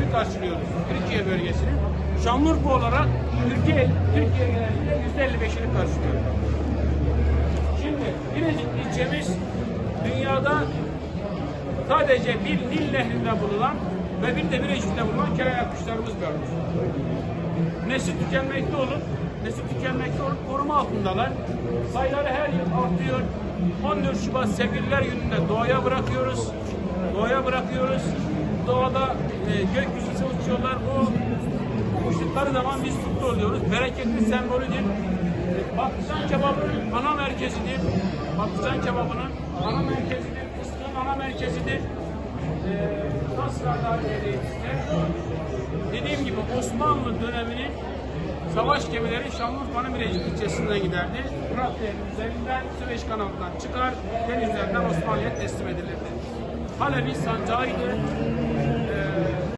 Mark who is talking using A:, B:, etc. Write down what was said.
A: %55'ini karşılıyoruz. Türkiye bölgesinin. Şanlıurfa olarak Türkiye Türkiye genelinde %55'ini karşılıyoruz. Şimdi Bilecik ilçemiz dünyada sadece bir Nil nehrinde bulunan ve bir de Bilecik'te bulunan kelebek kuşlarımız mevcut. Nesli tükenmekte olup, nesli tükenmekte olup koruma altındalar. Sayıları her yıl artıyor. 14 Şubat Sevgililer Günü'nde doğaya bırakıyoruz. Doğaya bırakıyoruz. Doğada e, gökyüzünde uçuyorlar. O uçtukları zaman biz mutlu oluyoruz. Bereketli sembolüdür. E, Patlıcan kebabının ana merkezidir. Patlıcan kebabının ana merkezidir. Fıstığın ana merkezidir. E, adaletiyse dediğim gibi Osmanlı döneminin savaş gemileri Şanlıurfa'nın Bilecik ilçesinden giderdi. Fırat Nehri'nin üzerinden Süveyş kanalından çıkar, deniz üzerinden Osmanlı'ya teslim edilirdi. Halebi sancağıydı.